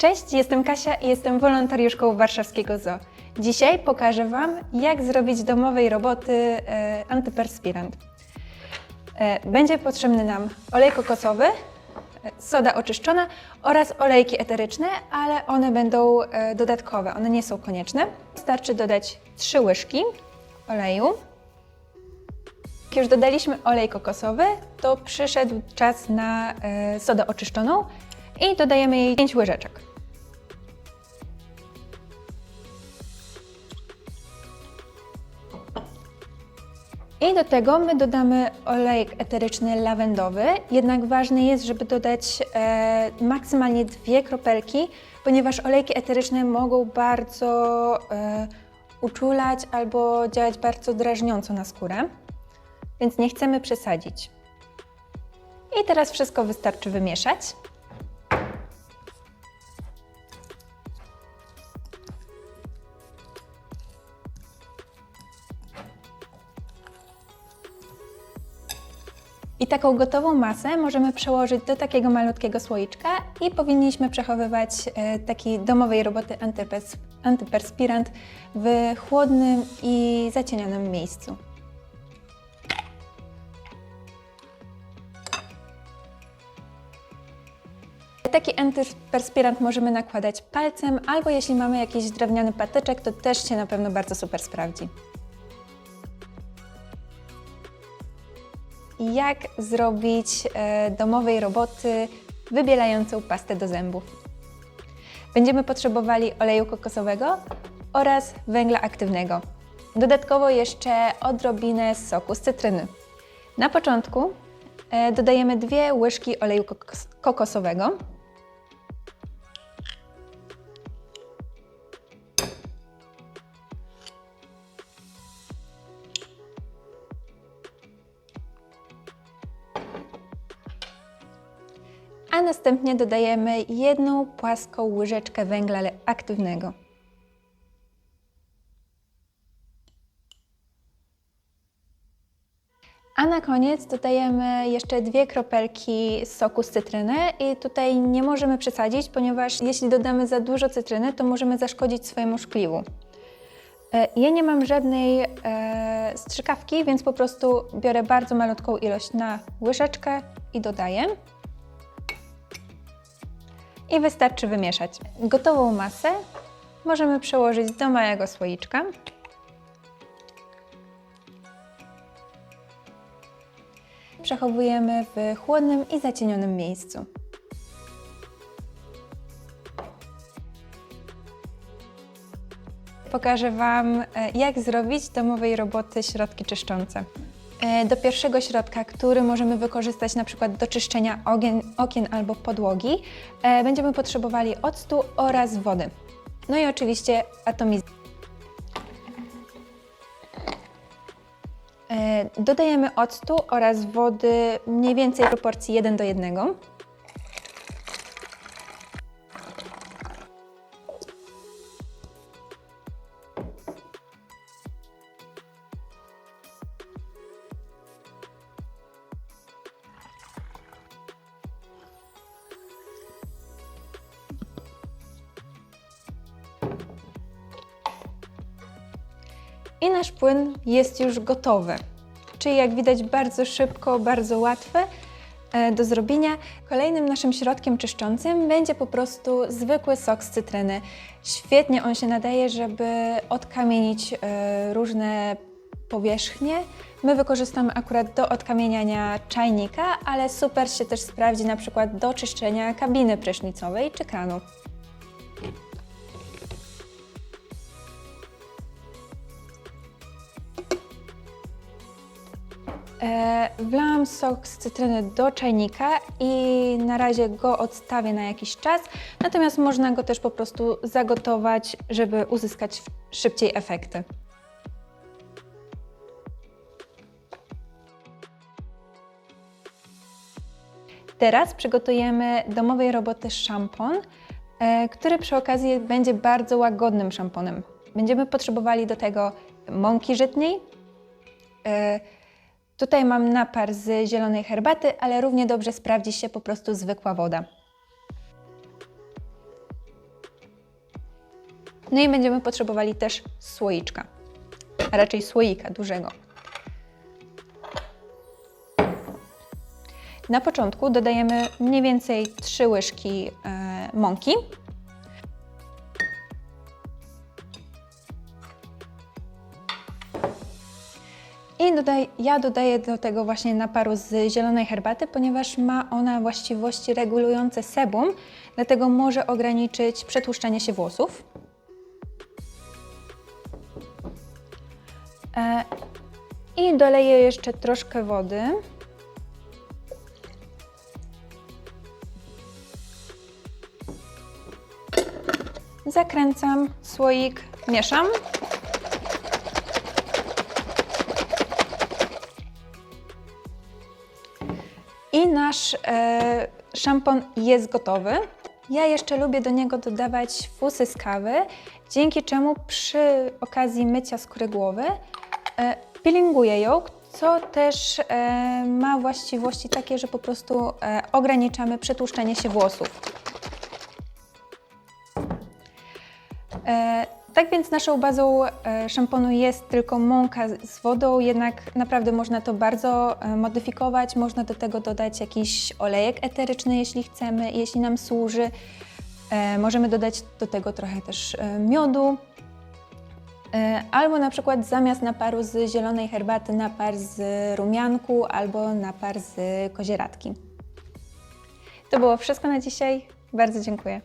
Cześć, jestem Kasia i jestem wolontariuszką warszawskiego ZOO. Dzisiaj pokażę Wam, jak zrobić domowej roboty e, antyperspirant. E, będzie potrzebny nam olej kokosowy, e, soda oczyszczona oraz olejki eteryczne, ale one będą e, dodatkowe, one nie są konieczne. Wystarczy dodać 3 łyżki oleju. Jak już dodaliśmy olej kokosowy, to przyszedł czas na e, sodę oczyszczoną i dodajemy jej 5 łyżeczek. I do tego my dodamy olejek eteryczny lawendowy, jednak ważne jest, żeby dodać e, maksymalnie dwie kropelki, ponieważ olejki eteryczne mogą bardzo e, uczulać albo działać bardzo drażniąco na skórę, więc nie chcemy przesadzić. I teraz wszystko wystarczy wymieszać. I taką gotową masę możemy przełożyć do takiego malutkiego słoiczka i powinniśmy przechowywać e, taki domowej roboty antypers antyperspirant w chłodnym i zacienionym miejscu. Taki antyperspirant możemy nakładać palcem, albo jeśli mamy jakiś drewniany patyczek, to też się na pewno bardzo super sprawdzi. Jak zrobić e, domowej roboty wybielającą pastę do zębów. Będziemy potrzebowali oleju kokosowego oraz węgla aktywnego. Dodatkowo jeszcze odrobinę soku z cytryny. Na początku e, dodajemy dwie łyżki oleju kokos kokosowego. A następnie dodajemy jedną płaską łyżeczkę węgla aktywnego. A na koniec dodajemy jeszcze dwie kropelki soku z cytryny i tutaj nie możemy przesadzić, ponieważ jeśli dodamy za dużo cytryny, to możemy zaszkodzić swojemu szkliwu. E, ja nie mam żadnej e, strzykawki, więc po prostu biorę bardzo malutką ilość na łyżeczkę i dodaję i wystarczy wymieszać. Gotową masę możemy przełożyć do małego słoiczka. Przechowujemy w chłodnym i zacienionym miejscu. Pokażę Wam, e, jak zrobić domowej roboty środki czyszczące. E, do pierwszego środka, który możemy wykorzystać na przykład do czyszczenia okien, okien albo podłogi, e, będziemy potrzebowali octu oraz wody. No i oczywiście atomizacji. Dodajemy octu oraz wody mniej więcej w proporcji 1 do 1. I nasz płyn jest już gotowy. Czyli jak widać bardzo szybko, bardzo łatwy e, do zrobienia. Kolejnym naszym środkiem czyszczącym będzie po prostu zwykły sok z cytryny. Świetnie on się nadaje, żeby odkamienić e, różne powierzchnie. My wykorzystamy akurat do odkamieniania czajnika, ale super się też sprawdzi na przykład do czyszczenia kabiny prysznicowej czy kranu. Wlałam sok z cytryny do czajnika i na razie go odstawię na jakiś czas, natomiast można go też po prostu zagotować, żeby uzyskać szybciej efekty. Teraz przygotujemy domowej roboty szampon, e, który przy okazji będzie bardzo łagodnym szamponem. Będziemy potrzebowali do tego mąki żytniej, e, Tutaj mam napar z zielonej herbaty, ale równie dobrze sprawdzi się po prostu zwykła woda. No i będziemy potrzebowali też słoiczka, a raczej słoika dużego. Na początku dodajemy mniej więcej 3 łyżki e, mąki. I dodaj, ja dodaję do tego właśnie naparu z zielonej herbaty, ponieważ ma ona właściwości regulujące sebum, dlatego może ograniczyć przetłuszczanie się włosów. E, I doleję jeszcze troszkę wody. Zakręcam słoik, mieszam. I nasz e, szampon jest gotowy. Ja jeszcze lubię do niego dodawać fusy z kawy, dzięki czemu przy okazji mycia skóry głowy e, peelinguję ją, co też e, ma właściwości takie, że po prostu e, ograniczamy przetłuszczenie się włosów. E, tak więc naszą bazą e, szamponu jest tylko mąka z wodą, jednak naprawdę można to bardzo e, modyfikować. Można do tego dodać jakiś olejek eteryczny, jeśli chcemy, jeśli nam służy. E, Możemy dodać do tego trochę też miodu. Albo na przykład zamiast naparu z zielonej herbaty napar z rumianku albo napar z kozieradki. To było wszystko na dzisiaj. Bardzo dziękuję.